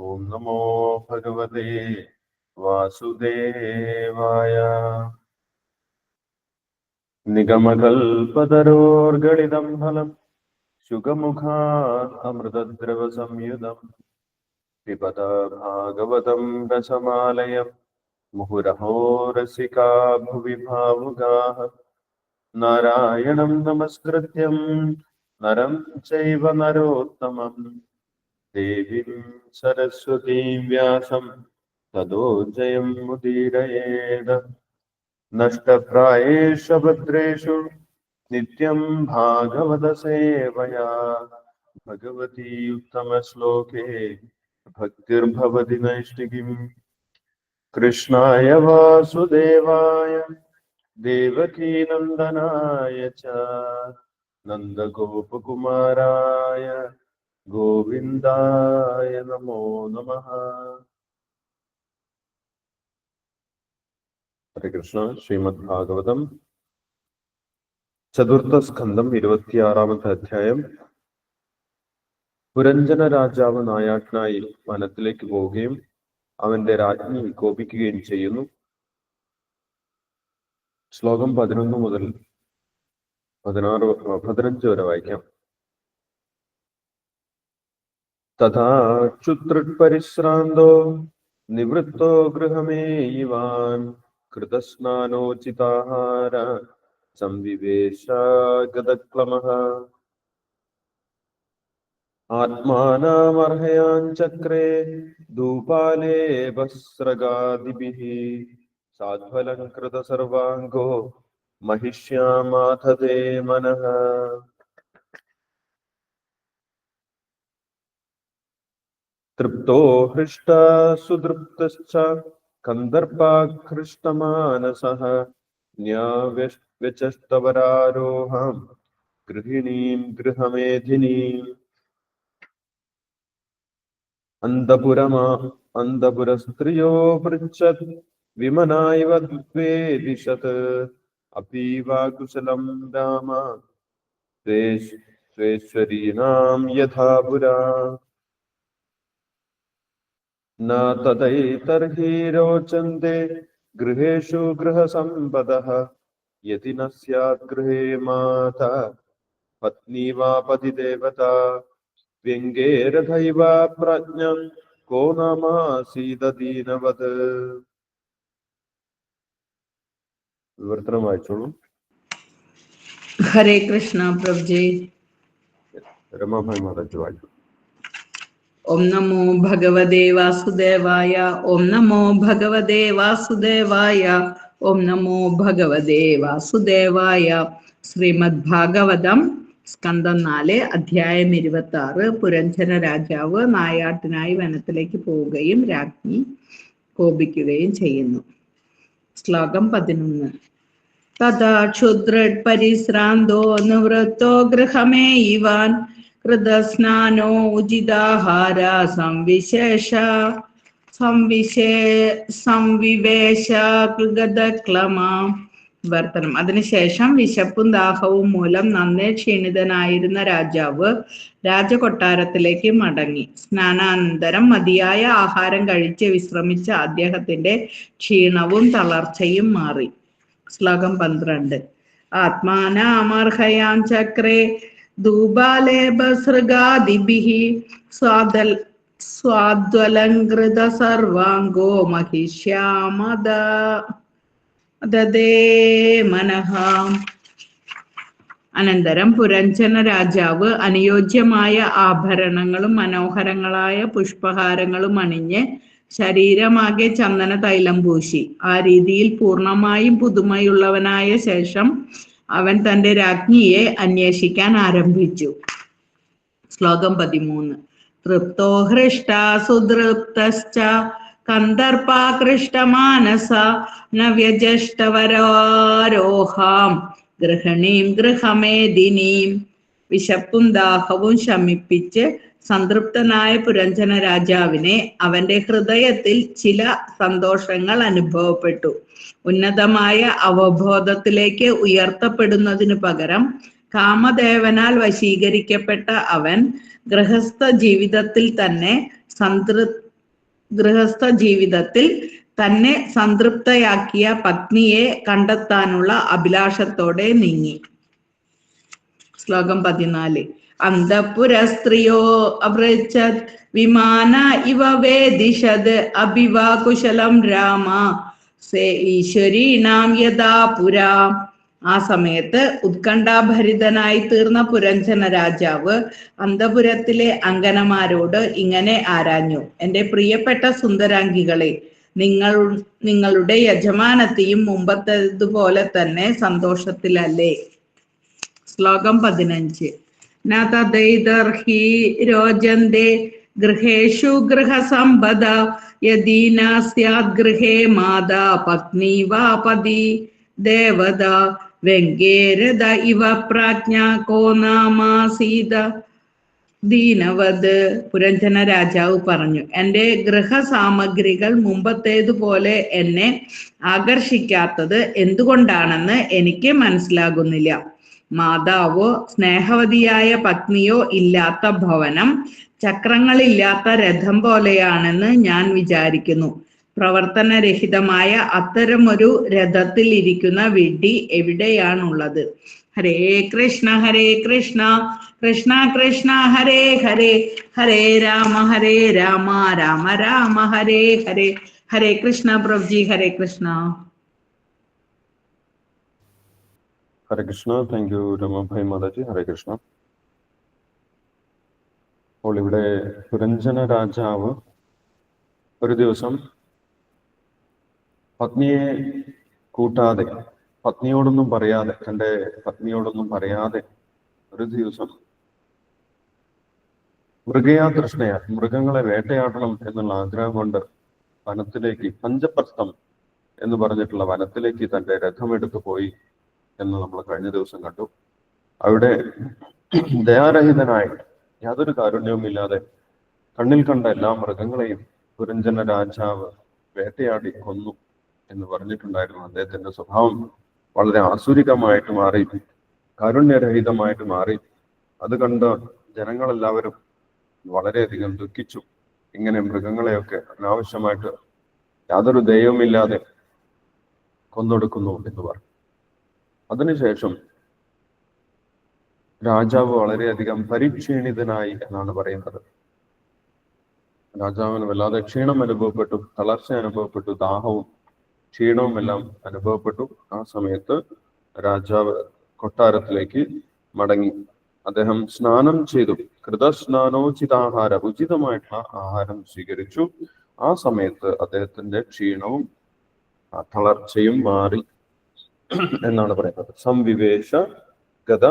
ॐ नमो भगवते वासुदेवाय। निगमकल्पतरोर्गलितं फलम् शुकमुखात् अमृतद्रवसंयुतम् पिबत भागवतं रसमालयम् मुहुरहो रसिका भुवि भावुकाः नारायणं नमस्कृत्यं, नरं चैव नरोत्तमम्। देवीं सरस्वतीं व्यासं ततो जयं मुदीरयेद। नष्टप्रायेषु भद्रेषु नित्यं भागवतसेवया भगवती उत्तमश्लोके भक्तिर्भवति नैष्टिकीम् कृष्णाय वासुदेवाय, देवकीनन्दनाय च, नन्दगोपकुमाराय। ഗോവിന്ദായ നമോ നമ. ഹരികൃഷ്ണ ശ്രീമദ് ഭാഗവതം. ചതുർത്ഥ സ്കന്ധം ഇരുപത്തിയാറാമത്തെ അധ്യായം. പുരഞ്ജന രാജാവ് നായാട്ടിനായി വനത്തിലേക്ക് പോവുകയും അവന്റെ രാജ്ഞി കോപിക്കുകയും ചെയ്യുന്നു. ശ്ലോകം പതിനൊന്ന് മുതൽ പതിനാറ് പതിനഞ്ച് വരെ വായിക്കാം. तथा चुतृट्परिश्रान्तो निवृत्तो गृहमेयिवान् कृतस्नानोचिताहार संविवेशागतक्लमः। आत्मानामर्हयाञ्चक्रे धूपाले वस्रगादिभिः साध्वलङ्कृतसर्वाङ्गो महिष्यामाथते मनः। തൃപ്തോ ഹൃഷ്ട സുതൃപ്തശ്ച കന്ദർഭാഹൃഷ്ടമാനസഃ ന്യാവ്യചസ്തവരാരോഹാം ഗൃഹിണീം ഗൃഹമേധിനീം അന്തപുരമാ അന്തപുരസ്ത്രിയോ പൃച്ഛത് വിമനായവ ദ്വേദിശത് അപീവാകുശലം രാമ സ്വേശ്വരീണാം യഥാപുരാ न तदैतर्हि रोचन्ते गृहेषु गृहसम्पदः यदि न स्यात् गृहे माता पत्नी वा पतिदेवता व्यङ्गेरथैवा प्रज्ञा को नामासीदीनवत् विवर्तनं हरे कृष्णा प्रभुजी। रमाभाई महाराज वाचु ഓം നമോ ഭഗവതേ വാസുദേവായ ഓം നമോ ഭഗവതേ വാസുദേവായ ഓം നമോ ഭഗവതേ വാസുദേവായ. ശ്രീമദ് ഭാഗവതം സ്കന്ധം നാല് അധ്യായം ഇരുപത്തി ആറ് പുരഞ്ജന രാജാവ് നായാട്ടിനായി വനത്തിലേക്ക് പോവുകയും രാജ്ഞി കോപിക്കുകയും ചെയ്യുന്നു. ശ്ലോകം പതിനൊന്ന്. തഥാ ക്ഷുദ്രട് പരിശ്രാന്തോ നിവൃത്തോ ഗൃഹമേ ഇവാൻ കൃതസ്നാനോ ഉചിതാഹാര സംവിശേഷ. സംവിശേ സംവിവേശ കൃഗതക്ലമാ വർത്തനം. അതിനുശേഷം വിശപ്പും ദാഹവും മൂലം നന്നേ ക്ഷീണിതനായിരുന്ന രാജാവ് രാജകൊട്ടാരത്തിലേക്ക് മടങ്ങി. സ്നാനാനന്തരം മതിയായ ആഹാരം കഴിച്ച് വിശ്രമിച്ച അദ്ദേഹത്തിന്റെ ക്ഷീണവും തളർച്ചയും മാറി. ശ്ലോകം പന്ത്രണ്ട്. ആത്മാനാമർഹയാം ചക്രേ ധൂപാലേപസൃഗാദിഭിः സ്വാദൽ സ്വാദ്വലങ്കൃത സർവാംഗോ ദദേ മനഃ. അനന്തരം പുരഞ്ജന രാജാവ് അനുയോജ്യമായ ആഭരണങ്ങളും മനോഹരങ്ങളായ പുഷ്പഹാരങ്ങളും അണിഞ്ഞ് ശരീരമാകെ ചന്ദന തൈലം പൂശി. ആ രീതിയിൽ പൂർണമായും പുതുമയുള്ളവനായ ശേഷം അവൻ തന്റെ രാജ്ഞിയെ അന്വേഷിക്കാൻ ആരംഭിച്ചു. ശ്ലോകം പതിമൂന്ന്. തൃപ്തോ ഹൃഷ്ട സുതൃപ്തശ്ച കന്ദർപ്പാകൃഷ്ടമാനസ നവ്യജഷ്ടവരാരോഹാം ഗൃഹിണീം ഗൃഹമേദിനീം വിശപ്പും ദാഹവും ശമിപ്പിച്ച് സംതൃപ്തനായ പുരഞ്ജന രാജാവിനെ അവന്റെ ഹൃദയത്തിൽ ചില സന്തോഷങ്ങൾ അനുഭവപ്പെട്ടു. ഉന്നതമായ അവബോധത്തിലേക്ക് ഉയർത്തപ്പെടുന്നതിനു പകരം കാമദേവനാൽ വശീകരിക്കപ്പെട്ട അവൻ ഗൃഹസ്ഥ ജീവിതത്തിൽ തന്നെ സംതൃ ഗൃഹസ്ഥ ജീവിതത്തിൽ തന്നെ സംതൃപ്തയാക്കിയ പത്നിയെ കണ്ടെത്താനുള്ള അഭിലാഷത്തോടെ നീങ്ങി. ശ്ലോകം പതിനാല്. അന്തപുര സ്ത്രീയോ അവൃച്ചത് വിമാന ഇവ വേദിഷത് അഭിവാ കുശലം രാമ. സേ ഈശ്വരീണാം യഥാ പുരാ. ആ സമയത്ത് ഉത്കണ്ഠാഭരിതനായി തീർന്ന പുരഞ്ജന രാജാവ് അന്തപുരത്തിലെ അങ്കനമാരോട് ഇങ്ങനെ ആരാഞ്ഞു. എന്റെ പ്രിയപ്പെട്ട സുന്ദരാംഗികളെ നിങ്ങൾ നിങ്ങളുടെ യജമാനത്തെയും മുമ്പത്തേതുപോലെ തന്നെ സന്തോഷത്തിലല്ലേ ശ്ലോകം പതിനഞ്ച്. ന തദൈതർഹി രോജന്തെ ഗൃഹേഷു ഗൃഹസമ്പദ യദീന സ്യാത് ഗൃഹേ മാതാ പത്നി വാ പതി ദേവത വ്യംഗേരത ഇവ പ്രാജ്ഞ കോ നാമാസീത. ദീനവത് പുരഞ്ജന രാജാവ് പറഞ്ഞു എന്റെ ഗൃഹസാമഗ്രികൾ മുമ്പത്തേതുപോലെ എന്നെ ആകർഷിക്കാത്തത് എന്തുകൊണ്ടാണെന്ന് എനിക്ക് മനസ്സിലാകുന്നില്ല. മാതാവോ സ്നേഹവതിയായ പത്നിയോ ഇല്ലാത്ത ഭവനം ചക്രങ്ങളില്ലാത്ത രഥം പോലെയാണെന്ന് ഞാൻ വിചാരിക്കുന്നു. പ്രവർത്തനരഹിതമായ അത്തരമൊരു രഥത്തിൽ ഇരിക്കുന്ന വിഡ്ഢി എവിടെയാണുള്ളത്? ഹരേ കൃഷ്ണ ഹരേ കൃഷ്ണ കൃഷ്ണ കൃഷ്ണ ഹരേ ഹരേ ഹരേ രാമ ഹരേ രാമ രാമ രാമ ഹരേ ഹരേ ഹരേ കൃഷ്ണ പ്രഭുജി ഹരേ കൃഷ്ണ. ഹരേ കൃഷ്ണ താങ്ക് യു രമാഭായ് മാതാജി ഹരേ കൃഷ്ണ അപ്പോൾ ഇവിടെ പുരഞ്ജന രാജാവ് ഒരു ദിവസം പത്നിയെ കൂട്ടാതെ പത്നിയോടൊന്നും പറയാതെ തന്റെ പത്നിയോടൊന്നും പറയാതെ ഒരു ദിവസം മൃഗയാതൃഷ്ണയ മൃഗങ്ങളെ വേട്ടയാടണം എന്നുള്ള ആഗ്രഹം കൊണ്ട് വനത്തിലേക്ക് പഞ്ചപ്രസ്ഥം എന്ന് പറഞ്ഞിട്ടുള്ള വനത്തിലേക്ക് തന്റെ രഥമെടുത്ത് പോയി. എന്ന് നമ്മൾ കഴിഞ്ഞ ദിവസം കണ്ടു. അവിടെ ദയാരഹിതനായി യാതൊരു കാരുണ്യവുമില്ലാതെ കണ്ണിൽ കണ്ട എല്ലാ മൃഗങ്ങളെയും പുരഞ്ജന രാജാവ് വേട്ടയാടി കൊന്നു എന്ന് പറഞ്ഞിട്ടുണ്ടായിരുന്നു. അദ്ദേഹത്തിന്റെ സ്വഭാവം വളരെ ആസുരികമായിട്ട് മാറി കാരുണ്യരഹിതമായിട്ട് മാറി. അത് കണ്ട് ജനങ്ങളെല്ലാവരും വളരെയധികം ദുഃഖിച്ചു. ഇങ്ങനെ മൃഗങ്ങളെയൊക്കെ അനാവശ്യമായിട്ട് യാതൊരു ദയവുമില്ലാതെ കൊന്നൊടുക്കുന്നു എന്ന് പറഞ്ഞു. അതിനുശേഷം രാജാവ് വളരെയധികം പരിക്ഷീണിതനായി എന്നാണ് പറയുന്നത്. രാജാവിന് വല്ലാതെ ക്ഷീണം അനുഭവപ്പെട്ടു തളർച്ച അനുഭവപ്പെട്ടു ദാഹവും ക്ഷീണവും എല്ലാം അനുഭവപ്പെട്ടു. ആ സമയത്ത് രാജാവ് കൊട്ടാരത്തിലേക്ക് മടങ്ങി. അദ്ദേഹം സ്നാനം ചെയ്തു. കൃതസ്നാനോചിതാഹാര ഉചിതമായിട്ടുള്ള ആഹാരം സ്വീകരിച്ചു. ആ സമയത്ത് അദ്ദേഹത്തിന്റെ ക്ഷീണവും തളർച്ചയും മാറി. എന്നാണ് പറയുന്നത്. സംവിവേശ ഗത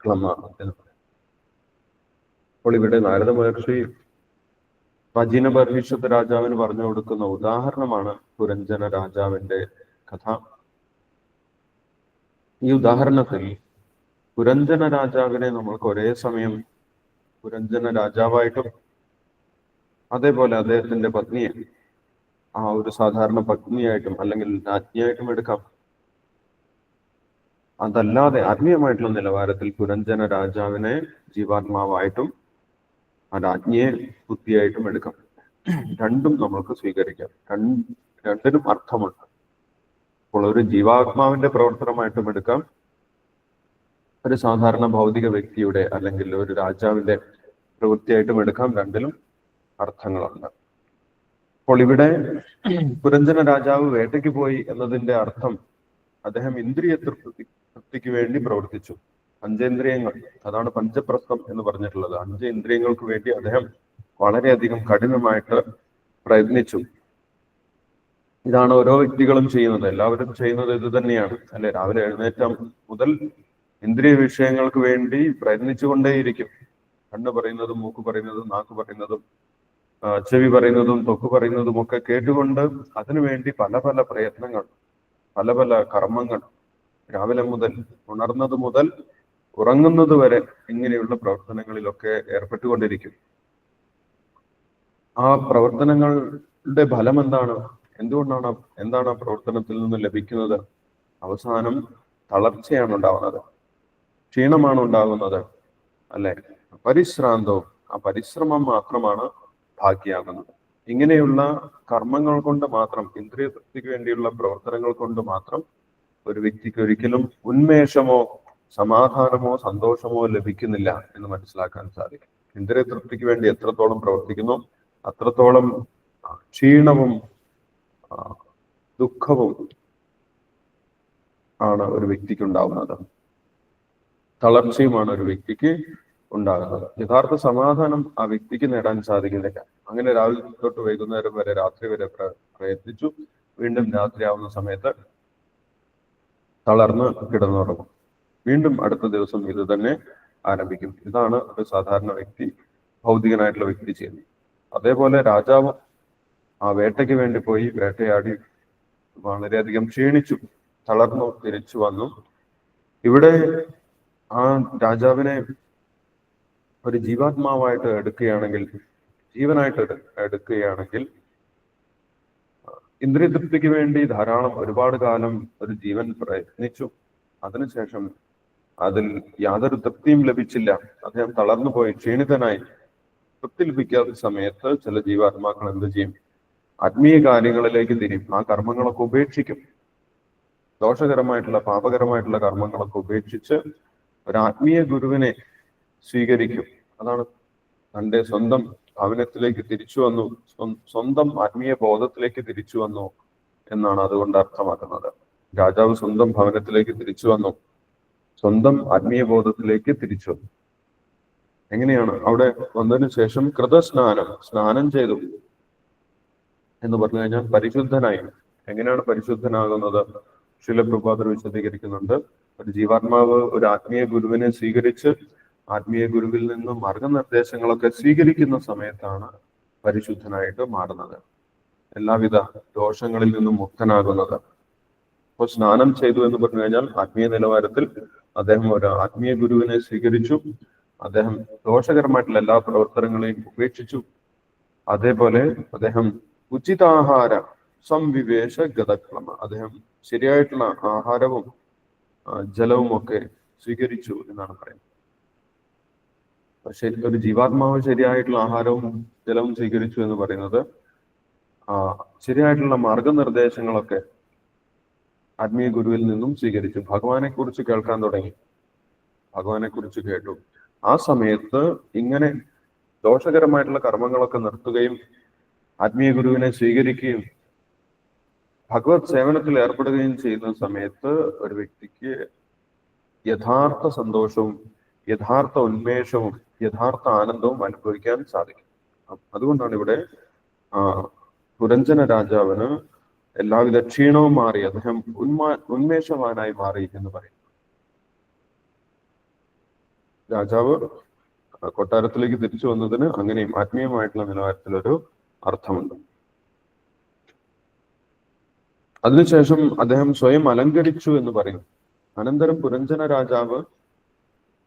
ക്ലമ എന്ന് പറയുന്നത് അപ്പോൾ ഇവിടെ നാരദ മഹർഷി പ്രചീന ബർഹിഷത്ത് രാജാവിന് പറഞ്ഞു കൊടുക്കുന്ന ഉദാഹരണമാണ് പുരഞ്ജന രാജാവിന്റെ കഥ. ഈ ഉദാഹരണത്തിൽ പുരഞ്ജന രാജാവിനെ നമ്മൾക്ക് ഒരേ സമയം പുരഞ്ജന രാജാവായിട്ടും അതേപോലെ അദ്ദേഹത്തിന്റെ പത്നിയെ ആ ഒരു സാധാരണ പത്നിയായിട്ടും അല്ലെങ്കിൽ രാജ്ഞിയായിട്ടും എടുക്കാം. അതല്ലാതെ ആത്മീയമായിട്ടുള്ള നിലവാരത്തിൽ പുരഞ്ജന രാജാവിനെ ജീവാത്മാവായിട്ടും ആ രാജ്ഞിയെ ബുദ്ധിയായിട്ടും എടുക്കാം. രണ്ടും നമ്മൾക്ക് സ്വീകരിക്കാം. രണ്ട് രണ്ടിനും അർത്ഥമുണ്ട്. അപ്പോൾ ഒരു ജീവാത്മാവിന്റെ പ്രവർത്തനമായിട്ടും എടുക്കാം. ഒരു സാധാരണ ഭൗതിക വ്യക്തിയുടെ അല്ലെങ്കിൽ ഒരു രാജാവിന്റെ പ്രവൃത്തിയായിട്ടും എടുക്കാം. രണ്ടിലും അർത്ഥങ്ങളുണ്ട്. അപ്പോൾ ഇവിടെ പുരഞ്ജന രാജാവ് വേട്ടയ്ക്ക് പോയി എന്നതിന്റെ അർത്ഥം അദ്ദേഹം ഇന്ദ്രിയ തൃപ്തി തൃപ്തിക്ക് വേണ്ടി പ്രവർത്തിച്ചു. പഞ്ചേന്ദ്രിയങ്ങൾ അതാണ് പഞ്ചപ്രസ്ഥം എന്ന് പറഞ്ഞിട്ടുള്ളത്. അഞ്ച് ഇന്ദ്രിയങ്ങൾക്ക് വേണ്ടി അദ്ദേഹം വളരെയധികം കഠിനമായിട്ട് പ്രയത്നിച്ചു. ഇതാണ് ഓരോ വ്യക്തികളും ചെയ്യുന്നത്. എല്ലാവരും ചെയ്യുന്നത് ഇത് തന്നെയാണ്. അല്ലെ? രാവിലെ എഴുന്നേറ്റ മുതൽ ഇന്ദ്രിയ വിഷയങ്ങൾക്ക് വേണ്ടി പ്രയത്നിച്ചുകൊണ്ടേയിരിക്കും. കണ്ണ് പറയുന്നതും മൂക്ക് പറയുന്നതും നാക്ക് പറയുന്നതും ചെവി പറയുന്നതും തൊക്ക് പറയുന്നതും ഒക്കെ കേട്ടുകൊണ്ട് അതിനുവേണ്ടി പല പല പ്രയത്നങ്ങൾ പല പല കർമ്മങ്ങൾ രാവിലെ മുതൽ ഉണർന്നത് മുതൽ ഉറങ്ങുന്നത് വരെ ഇങ്ങനെയുള്ള പ്രവർത്തനങ്ങളിലൊക്കെ ഏർപ്പെട്ടുകൊണ്ടിരിക്കും. ആ പ്രവർത്തനങ്ങളുടെ ഫലം എന്താണ് എന്തുകൊണ്ടാണ് എന്താണ് ആ പ്രവർത്തനത്തിൽ നിന്ന് ലഭിക്കുന്നത്? അവസാനം തളർച്ചയാണ് ഉണ്ടാവുന്നത്. ക്ഷീണമാണ് ഉണ്ടാകുന്നത് അല്ലെ? പരിശ്രാന്തവും ആ പരിശ്രമം മാത്രമാണ് ബാക്കിയാകുന്നത് ഇങ്ങനെയുള്ള കർമ്മങ്ങൾ കൊണ്ട് മാത്രം ഇന്ദ്രിയ തൃപ്തിക്ക് വേണ്ടിയുള്ള പ്രവർത്തനങ്ങൾ കൊണ്ട് മാത്രം ഒരു വ്യക്തിക്ക് ഒരിക്കലും ഉന്മേഷമോ സമാധാനമോ സന്തോഷമോ ലഭിക്കുന്നില്ല എന്ന് മനസ്സിലാക്കാൻ സാധിക്കും. ഇന്ദ്രിയ തൃപ്തിക്ക് വേണ്ടി എത്രത്തോളം പ്രവർത്തിക്കുന്നു അത്രത്തോളം ക്ഷീണവും ദുഃഖവും ആണ് ഒരു വ്യക്തിക്ക് ഉണ്ടാകുന്നത് തളർച്ചയുമാണ് ഒരു വ്യക്തിക്ക് ഉണ്ടാകുന്നത്. യഥാർത്ഥ സമാധാനം ആ വ്യക്തിക്ക് നേടാൻ സാധിക്കുന്നില്ല. അങ്ങനെ രാവിലെ തൊട്ട് വൈകുന്നേരം വരെ രാത്രി വരെ പ്ര- പ്രയത്നിച്ചു. വീണ്ടും രാത്രിയാവുന്ന സമയത്ത് തളർന്ന് കിടന്നുറങ്ങും. വീണ്ടും അടുത്ത ദിവസം ഇത് തന്നെ ആരംഭിക്കും. ഇതാണ് ഒരു സാധാരണ വ്യക്തി ഭൗതികനായിട്ടുള്ള വ്യക്തി ചെയ്യുന്നത്. അതേപോലെ രാജാവ് ആ വേട്ടയ്ക്ക് വേണ്ടി പോയി വേട്ടയാടി വളരെയധികം ക്ഷീണിച്ചു തളർന്നു തിരിച്ചു വന്നു. ഇവിടെ ആ രാജാവിനെ ഒരു ജീവാത്മാവായിട്ട് എടുക്കുകയാണെങ്കിൽ ജീവനായിട്ട് എടു- എടുക്കുകയാണെങ്കിൽ ഇന്ദ്രിയ തൃപ്തിക്ക് വേണ്ടി ധാരാളം ഒരുപാട് കാലം ഒരു ജീവൻ പ്രയത്നിച്ചു. അതിനുശേഷം അതിൽ യാതൊരു തൃപ്തിയും ലഭിച്ചില്ല. അദ്ദേഹം തളർന്നു പോയി ക്ഷീണിതനായി. തൃപ്തി ലഭിക്കാത്ത സമയത്ത് ചില ജീവാത്മാക്കൾ എന്ത് ചെയ്യും? ആത്മീയ കാര്യങ്ങളിലേക്ക് തിരിയും. ആ കർമ്മങ്ങളൊക്കെ ഉപേക്ഷിക്കും. ദോഷകരമായിട്ടുള്ള പാപകരമായിട്ടുള്ള കർമ്മങ്ങളൊക്കെ ഉപേക്ഷിച്ച് ഒരു ആത്മീയ ഗുരുവിനെ സ്വീകരിക്കും. അതാണ് തന്റെ സ്വന്തം ഭവനത്തിലേക്ക് തിരിച്ചു വന്നു. സ്വന്തം ആത്മീയ ബോധത്തിലേക്ക് തിരിച്ചു വന്നു എന്നാണ് അതുകൊണ്ട് അർത്ഥമാക്കുന്നത്. രാജാവ് സ്വന്തം ഭവനത്തിലേക്ക് തിരിച്ചു വന്നു. സ്വന്തം ആത്മീയ ബോധത്തിലേക്ക് തിരിച്ചു വന്നു. എങ്ങനെയാണ്? അവിടെ വന്നതിന് ശേഷം കൃതസ്നാനം സ്നാനം ചെയ്തു എന്ന് പറഞ്ഞു കഴിഞ്ഞാൽ പരിശുദ്ധനായി. എങ്ങനെയാണ് പരിശുദ്ധനാകുന്നത്? ശിലപ്രഭാതർ വിശദീകരിക്കുന്നുണ്ട്. ഒരു ജീവാത്മാവ് ഒരു ആത്മീയ ഗുരുവിനെ സ്വീകരിച്ച് ആത്മീയ ഗുരുവിൽ നിന്നും മാർഗനിർദ്ദേശങ്ങളൊക്കെ സ്വീകരിക്കുന്ന സമയത്താണ് പരിശുദ്ധനായിട്ട് മാറുന്നത്. എല്ലാവിധ ദോഷങ്ങളിൽ നിന്നും മുക്തനാകുന്നത്. അപ്പോൾ സ്നാനം ചെയ്തു എന്ന് പറഞ്ഞു കഴിഞ്ഞാൽ ആത്മീയ നിലവാരത്തിൽ അദ്ദേഹം ഒരു ആത്മീയ ഗുരുവിനെ സ്വീകരിച്ചു. അദ്ദേഹം ദോഷകരമായിട്ടുള്ള എല്ലാ പ്രവർത്തനങ്ങളെയും ഉപേക്ഷിച്ചു. അതേപോലെ അദ്ദേഹം ഉചിതാഹാര സംവിവേശ ഗതക്രമ അദ്ദേഹം ശരിയായിട്ടുള്ള ആഹാരവും ജലവും ഒക്കെ സ്വീകരിച്ചു എന്നാണ് പറയുന്നത്. പക്ഷെ ഒരു ജീവാത്മാവ് ശരിയായിട്ടുള്ള ആഹാരവും ജലവും സ്വീകരിച്ചു എന്ന് പറയുന്നത് ശരിയായിട്ടുള്ള മാർഗനിർദ്ദേശങ്ങളൊക്കെ ആത്മീയ ഗുരുവിൽ നിന്നും സ്വീകരിച്ചു. ഭഗവാനെ കുറിച്ച് കേൾക്കാൻ തുടങ്ങി. ഭഗവാനെ കുറിച്ച് കേട്ടു. ആ സമയത്ത് ഇങ്ങനെ ദോഷകരമായിട്ടുള്ള കർമ്മങ്ങളൊക്കെ നിർത്തുകയും ആത്മീയ ഗുരുവിനെ സ്വീകരിക്കുകയും ഭഗവത് സേവനത്തിൽ ഏർപ്പെടുകയും ചെയ്യുന്ന സമയത്ത് ഒരു വ്യക്തിക്ക് യഥാർത്ഥ സന്തോഷവും യഥാർത്ഥ ഉന്മേഷവും യഥാർത്ഥ ആനന്ദവും അനുഭവിക്കാൻ സാധിക്കും. അതുകൊണ്ടാണ് ഇവിടെ പുരഞ്ജന രാജാവിന് എല്ലാവിധ ക്ഷീണവും മാറി അദ്ദേഹം ഉന്മാ ഉന്മേഷവാനായി മാറി എന്ന് പറയും. രാജാവ് കൊട്ടാരത്തിലേക്ക് തിരിച്ചു വന്നതിന് അങ്ങനെയും ആത്മീയമായിട്ടുള്ള നിലവാരത്തിലൊരു അർത്ഥമുണ്ട്. അതിനുശേഷം അദ്ദേഹം സ്വയം അലങ്കരിച്ചു എന്ന് പറയുന്നു അനന്തരം പുരഞ്ജന രാജാവ്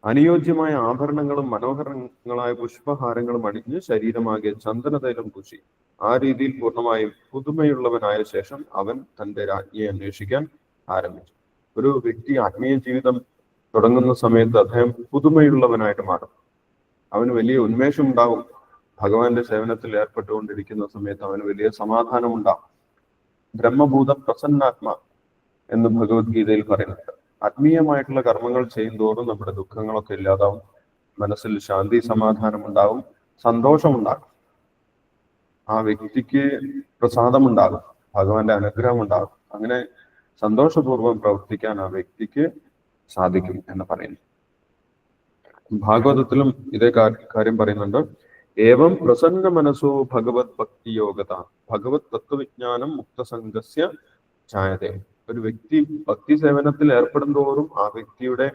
അനുയോജ്യമായ ആഭരണങ്ങളും മനോഹരങ്ങളായ പുഷ്പഹാരങ്ങളും അണിഞ്ഞ് ശരീരമാകെ ചന്ദനതൈലം പൂശി. ആ രീതിയിൽ പൂർണമായും പുതുമയുള്ളവനായ ശേഷം അവൻ തന്റെ രാജ്ഞിയെ അന്വേഷിക്കാൻ ആരംഭിച്ചു. ഒരു വ്യക്തി ആത്മീയ ജീവിതം തുടങ്ങുന്ന സമയത്ത് അദ്ദേഹം പുതുമയുള്ളവനായിട്ട് മാറും. അവന് വലിയ ഉന്മേഷം ഉണ്ടാവും ഭഗവാന്റെ സേവനത്തിൽ ഏർപ്പെട്ടുകൊണ്ടിരിക്കുന്ന സമയത്ത് അവന് വലിയ സമാധാനം ഉണ്ടാവും ബ്രഹ്മഭൂത പ്രസന്നാത്മ എന്ന് ഭഗവത്ഗീതയിൽ പറയുന്നുണ്ട്. ആത്മീയമായിട്ടുള്ള കർമ്മങ്ങൾ ചെയ്യുന്തോറും നമ്മുടെ ദുഃഖങ്ങളൊക്കെ ഇല്ലാതാവും. മനസ്സിൽ ശാന്തി സമാധാനം ഉണ്ടാവും സന്തോഷമുണ്ടാകും. ആ വ്യക്തിക്ക് പ്രസാദമുണ്ടാകും. ഭഗവാന്റെ അനുഗ്രഹം ഉണ്ടാകും അങ്ങനെ സന്തോഷപൂർവം പ്രവർത്തിക്കാൻ ആ വ്യക്തിക്ക് സാധിക്കും എന്ന് പറയുന്നു. ഭാഗവതത്തിലും ഇതേ കാര്യം പറയുന്നുണ്ട്. ഏവം പ്രസന്ന മനസ്സോ ഭഗവത് ഭക്തി യോഗത ഭഗവത് തത്വവിജ്ഞാനം മുക്തസംഗസ്യ ഛായതേ. ഒരു വ്യക്തി ഭക്തി സേവനത്തിൽ ഏർപ്പെടും തോറും ആ വ്യക്തിയുടെ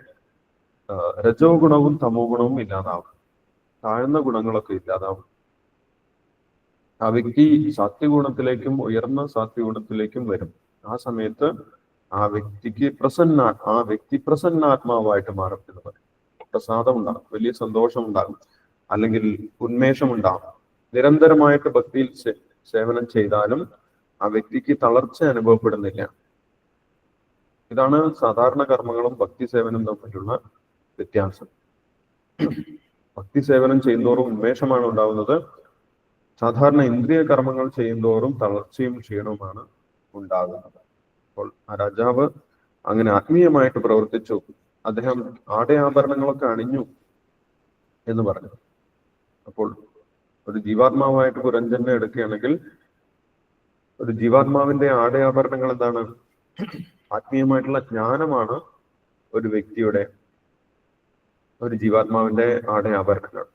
രജോ ഗുണവും തമോ ഗുണവും ഇല്ലാതാവും. താഴ്ന്ന ഗുണങ്ങളൊക്കെ ഇല്ലാതാവും. ആ വ്യക്തി സാത്വികഗുണത്തിലേക്കും ഉയർന്ന സാത്വികഗുണത്തിലേക്കും വരും. ആ സമയത്ത് ആ വ്യക്തിക്ക് പ്രസന്ന ആ വ്യക്തി പ്രസന്നാത്മാവായിട്ട് മാറും എന്ന് പറയും. പ്രസാദം ഉണ്ടാകും വലിയ സന്തോഷം ഉണ്ടാകും അല്ലെങ്കിൽ ഉന്മേഷം ഉണ്ടാകും നിരന്തരമായിട്ട് ഭക്തിയിൽ സേവനം ചെയ്താലും ആ വ്യക്തിക്ക് തളർച്ച അനുഭവപ്പെടുന്നില്ല. ഇതാണ് സാധാരണ കർമ്മങ്ങളും ഭക്തി സേവനം തമ്മിലുള്ള വ്യത്യാസം. ഭക്തി സേവനം ചെയ്യുന്നതോറും ഉന്മേഷമാണ് ഉണ്ടാവുന്നത്. സാധാരണ ഇന്ദ്രിയ കർമ്മങ്ങൾ ചെയ്യുന്നതോറും തളർച്ചയും ക്ഷീണവുമാണ് ഉണ്ടാകുന്നത്. അപ്പോൾ ആ രാജാവ് അങ്ങനെ ആത്മീയമായിട്ട് പ്രവർത്തിച്ചു. അദ്ദേഹം ആടയാഭരണങ്ങളൊക്കെ അണിഞ്ഞു എന്ന് പറഞ്ഞു. അപ്പോൾ ഒരു ജീവാത്മാവായിട്ട് പുരഞ്ജനെ എടുക്കുകയാണെങ്കിൽ ഒരു ജീവാത്മാവിന്റെ ആടയാഭരണങ്ങൾ എന്താണ്? ആത്മീയമായിട്ടുള്ള ജ്ഞാനമാണ് ഒരു വ്യക്തിയുടെ ഒരു ജീവാത്മാവിന്റെ ആടെ ആടയാഭരണങ്ങൾ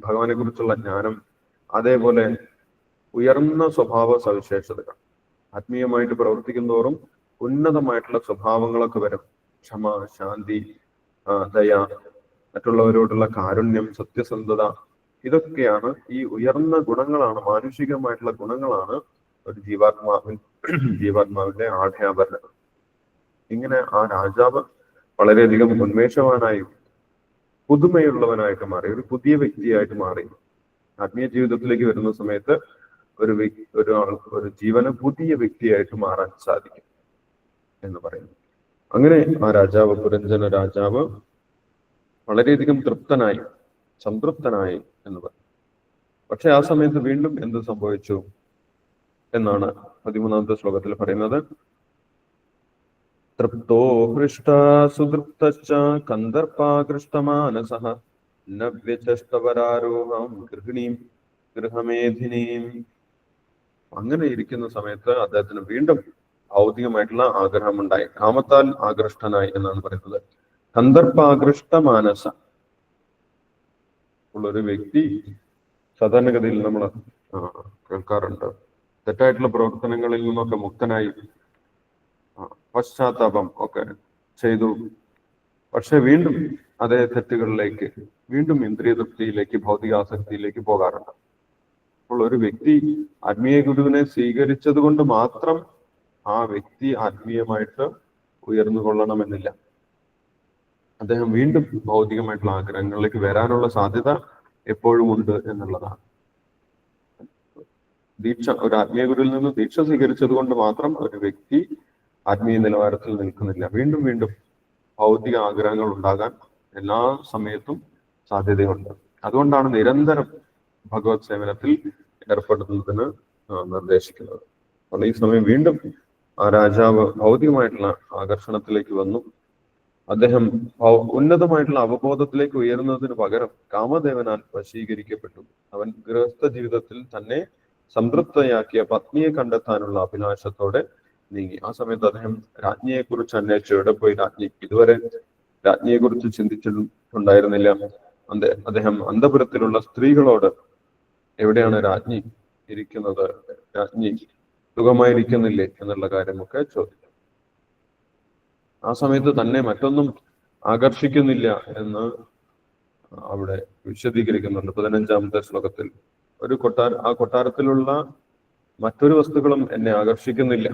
ഭഗവാനെ കുറിച്ചുള്ള ജ്ഞാനം അതേപോലെ ഉയർന്ന സ്വഭാവ സവിശേഷതകൾ. ആത്മീയമായിട്ട് പ്രവർത്തിക്കുന്നതോറും ഉന്നതമായിട്ടുള്ള സ്വഭാവങ്ങളൊക്കെ വരും. ക്ഷമ ശാന്തി ദയ മറ്റുള്ളവരോടുള്ള കാരുണ്യം സത്യസന്ധത ഇതൊക്കെയാണ് ഈ ഉയർന്ന ഗുണങ്ങളാണ് മാനുഷികമായിട്ടുള്ള ഗുണങ്ങളാണ് ഒരു ജീവാത്മാവിൻ ജീവാത്മാവിന്റെ ആഢ്യാഭരണം ഇങ്ങനെ ആ രാജാവ് വളരെയധികം ഉന്മേഷവാനായി പുതുമയുള്ളവനായിട്ട് മാറി ഒരു പുതിയ വ്യക്തിയായിട്ട് മാറി. ആത്മീയ ജീവിതത്തിലേക്ക് വരുന്ന സമയത്ത് ഒരു വ്യക്തി ഒരു ഒരു ജീവന പുതിയ വ്യക്തിയായിട്ട് മാറാൻ സാധിക്കും എന്ന് പറയുന്നു. അങ്ങനെ ആ രാജാവ് പുരഞ്ജന രാജാവ് വളരെയധികം തൃപ്തനായി സംതൃപ്തനായി എന്ന് പറയും. പക്ഷെ ആ സമയത്ത് വീണ്ടും എന്ത് സംഭവിച്ചു എന്നാണ് പതിമൂന്നാമത്തെ ശ്ലോകത്തിൽ പറയുന്നത്. തൃപ്തോ ഹൃഷ്ട സുതൃപ്തശ്ച കന്ദർപ്പാകൃഷ്ടമാനസ ഗൃഹിണീം ഗൃഹമേധിനീം അങ്ങനെ ഇരിക്കുന്ന സമയത്ത് അദ്ദേഹത്തിന് വീണ്ടും ഭൗതികമായിട്ടുള്ള ആഗ്രഹം ഉണ്ടായി കാമത്താൽ ആകൃഷ്ടനായി എന്നാണ് പറയുന്നത്. കന്ദർപ്പാകൃഷ്ട മാനസ ഉള്ളൊരു വ്യക്തി സാധാരണഗതിയിൽ നമ്മൾ കേൾക്കാറുണ്ട്. തെറ്റായിട്ടുള്ള പ്രവർത്തനങ്ങളിൽ നിന്നൊക്കെ മുക്തനായി പശ്ചാത്താപം ഒക്കെ ചെയ്തു. പക്ഷെ വീണ്ടും അതേ തെറ്റുകളിലേക്ക് വീണ്ടും ഇന്ദ്രിയ തൃപ്തിയിലേക്ക് ഭൗതികാസക്തിയിലേക്ക് പോകാറുണ്ട്. അപ്പോൾ ഒരു വ്യക്തി ആത്മീയ ഗുരുവിനെ സ്വീകരിച്ചത് കൊണ്ട് മാത്രം ആ വ്യക്തി ആത്മീയമായിട്ട് ഉയർന്നു കൊള്ളണമെന്നില്ല. അദ്ദേഹം വീണ്ടും ഭൗതികമായിട്ടുള്ള ആഗ്രഹങ്ങളിലേക്ക് വരാനുള്ള സാധ്യത എപ്പോഴും ഉണ്ട് എന്നുള്ളതാണ്. ദീക്ഷ ഒരു ആത്മീയ ഗുരുവിൽ നിന്ന് ദീക്ഷ സ്വീകരിച്ചത് കൊണ്ട് മാത്രം ഒരു വ്യക്തി ആത്മീയ നിലവാരത്തിൽ നിൽക്കുന്നില്ല. വീണ്ടും വീണ്ടും ഭൗതിക ആഗ്രഹങ്ങൾ ഉണ്ടാകാൻ എല്ലാ സമയത്തും സാധ്യതയുണ്ട്. അതുകൊണ്ടാണ് നിരന്തരം ഭഗവത് സേവനത്തിൽ ഏർപ്പെടുന്നതിന് നിർദ്ദേശിക്കുന്നത്. അപ്പോൾ ഈ സമയം വീണ്ടും ആ രാജാവ് ഭൗതികമായിട്ടുള്ള ആകർഷണത്തിലേക്ക് വന്നു. അദ്ദേഹം ഉന്നതമായിട്ടുള്ള അവബോധത്തിലേക്ക് ഉയരുന്നതിന് പകരം കാമദേവനാൽ വശീകരിക്കപ്പെട്ടു. അവൻ ഗൃഹസ്ഥ ജീവിതത്തിൽ തന്നെ സംതൃപ്തയാക്കിയ പത്നിയെ കണ്ടെത്താനുള്ള അഭിലാഷത്തോടെ നീങ്ങി. ആ സമയത്ത് അദ്ദേഹം രാജ്ഞിയെ കുറിച്ച് അന്വേഷിച്ചു. എവിടെ പോയി രാജ്ഞി? ഇതുവരെ രാജ്ഞിയെ കുറിച്ച് ചിന്തിച്ചിട്ടുണ്ടായിരുന്നില്ല അദ്ദേഹം അന്തപുരത്തിലുള്ള സ്ത്രീകളോട് എവിടെയാണ് രാജ്ഞി ഇരിക്കുന്നത്? രാജ്ഞി സുഖമായിരിക്കുന്നില്ലേ എന്നുള്ള കാര്യമൊക്കെ ചോദിച്ചു. ആ സമയത്ത് തന്നെ മറ്റൊന്നും ആകർഷിക്കുന്നില്ല എന്ന് അവിടെ വിശദീകരിക്കുന്നുണ്ട്. പതിനഞ്ചാമത്തെ ശ്ലോകത്തിൽ. ഒരു കൊട്ടാര ആ കൊട്ടാരത്തിലുള്ള മറ്റൊരു വസ്തുക്കളും എന്നെ ആകർഷിക്കുന്നില്ല.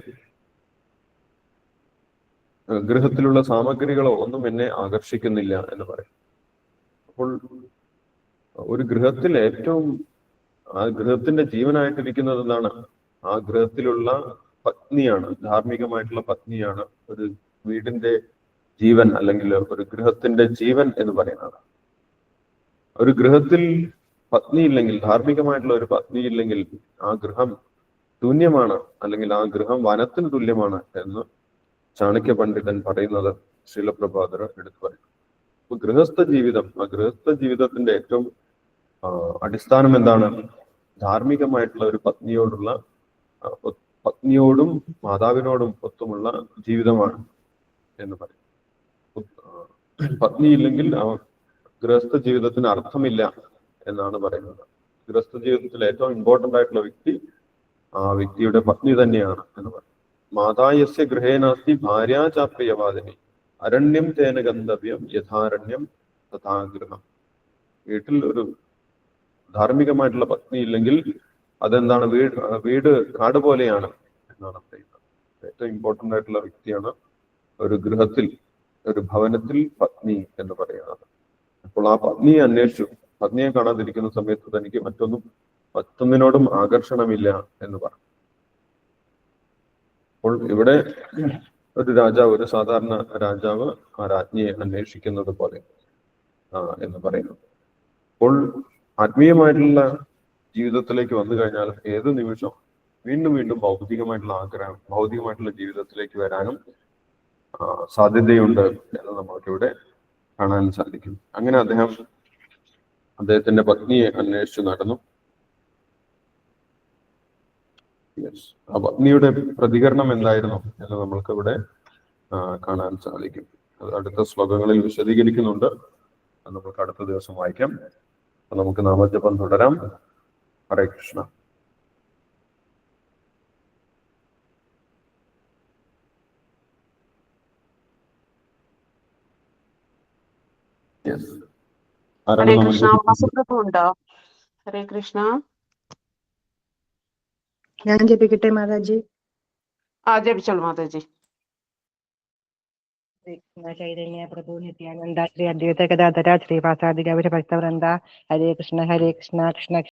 ഗൃഹത്തിലുള്ള സാമഗ്രികളോ ഒന്നും എന്നെ ആകർഷിക്കുന്നില്ല എന്ന് പറയും. അപ്പോൾ ഒരു ഗൃഹത്തിൽ ഏറ്റവും ആ ഗൃഹത്തിന്റെ ജീവനായിട്ടിരിക്കുന്നത് എന്താണ് ആ ഗൃഹത്തിലുള്ള പത്നിയാണ് ധാർമ്മികമായിട്ടുള്ള പത്നിയാണ് ഒരു വീടിന്റെ ജീവൻ അല്ലെങ്കിൽ ഒരു ഗൃഹത്തിന്റെ ജീവൻ എന്ന് പറയുന്നത്. ഒരു ഗൃഹത്തിൽ പത്നി ഇല്ലെങ്കിൽ ധാർമ്മികമായിട്ടുള്ള ഒരു പത്നി ഇല്ലെങ്കിൽ ആ ഗൃഹം ശൂന്യമാണ് അല്ലെങ്കിൽ ആ ഗൃഹം വനത്തിന് തുല്യമാണ് എന്ന് ചാണക്യ പണ്ഡിതൻ പറയുന്നത് ശീലപ്രഭാതർ എടുത്തു പറയും അപ്പൊ ഗൃഹസ്ഥ ജീവിതം ആ ഗൃഹസ്ഥ ജീവിതത്തിന്റെ ഏറ്റവും അടിസ്ഥാനം എന്താണ്? ധാർമ്മികമായിട്ടുള്ള ഒരു പത്നിയോടുള്ള പത്നിയോടും മാതാവിനോടും ഒത്തുമുള്ള ജീവിതമാണ് എന്ന് പറയും. പത്നി ഇല്ലെങ്കിൽ ഗൃഹസ്ഥ ജീവിതത്തിന് അർത്ഥമില്ല എന്നാണ് പറയുന്നത്. ഗൃഹസ്ഥ ജീവിതത്തിൽ ഏറ്റവും ഇമ്പോർട്ടന്റ് ആയിട്ടുള്ള വ്യക്തി ആ വ്യക്തിയുടെ പത്നി തന്നെയാണ് എന്ന് പറയും. മാതായസ്യ ഗൃഹേ നാസ്തി ഭാര്യ അരണ്യം തേന ഗന്ധവ്യം യഥാരണ്യം തഥാഗൃഹം വീട്ടിൽ ഒരു ധാർമ്മികമായിട്ടുള്ള പത്നി ഇല്ലെങ്കിൽ അതെന്താണ്? വീട് വീട് കാട് പോലെയാണ് എന്നാണ് പറയുന്നത്. ഏറ്റവും ഇമ്പോർട്ടന്റ് ആയിട്ടുള്ള വ്യക്തിയാണ് ഒരു ഗൃഹത്തിൽ ഒരു ഭവനത്തിൽ പത്നി എന്ന് പറയുന്നത്. അപ്പോൾ ആ പത്നിയെ അന്വേഷിച്ചു. പത്നിയെ കാണാതിരിക്കുന്ന സമയത്ത് തനിക്ക് മറ്റൊന്നും മറ്റൊന്നിനോടും ആകർഷണമില്ല എന്ന് പറഞ്ഞു. അപ്പോൾ ഇവിടെ ഒരു രാജാവ് ഒരു സാധാരണ രാജാവ് ആ രാജ്ഞിയെ അന്വേഷിക്കുന്നത് പോലെ എന്ന് പറയുന്നു. അപ്പോൾ ആത്മീയമായിട്ടുള്ള ജീവിതത്തിലേക്ക് വന്നു കഴിഞ്ഞാൽ ഏത് നിമിഷം വീണ്ടും വീണ്ടും ഭൗതികമായിട്ടുള്ള ആഗ്രഹം ഭൗതികമായിട്ടുള്ള ജീവിതത്തിലേക്ക് വരാനും സാധ്യതയുണ്ട് എന്ന് നമുക്കിവിടെ കാണാൻ സാധിക്കും. അങ്ങനെ അദ്ദേഹം അദ്ദേഹത്തിന്റെ പത്നിയെ അന്വേഷിച്ചു നടന്നു. പത്നിയുടെ പ്രതികരണം എന്തായിരുന്നു എന്ന് നമ്മൾക്ക് ഇവിടെ കാണാൻ സാധിക്കും. അത് അടുത്ത ശ്ലോകങ്ങളിൽ വിശദീകരിക്കുന്നുണ്ട്. അത് നമുക്ക് അടുത്ത ദിവസം വായിക്കാം. അപ്പൊ നമുക്ക് നാമജപം തുടരാം. ഹരേ കൃഷ്ണ. ഹരേ കൃഷ്ണ വാസുപ്രഭു ഉണ്ടോ ഹരേ കൃഷ്ണ. ഞാൻ ജപിക്കട്ടെ മാതാജി ആ ജപിച്ചോളൂ മാതാജി ശ്രീകൃഷ്ണ ചൈതന്യ പ്രഭു നിത്യാനന്ദ ശ്രീ അദ്വൈത ഗദാധര ശ്രീവാസാദി ഗൗര ഭക്തവൃന്ദ ഹരേ കൃഷ്ണ ഹരേ കൃഷ്ണ കൃഷ്ണ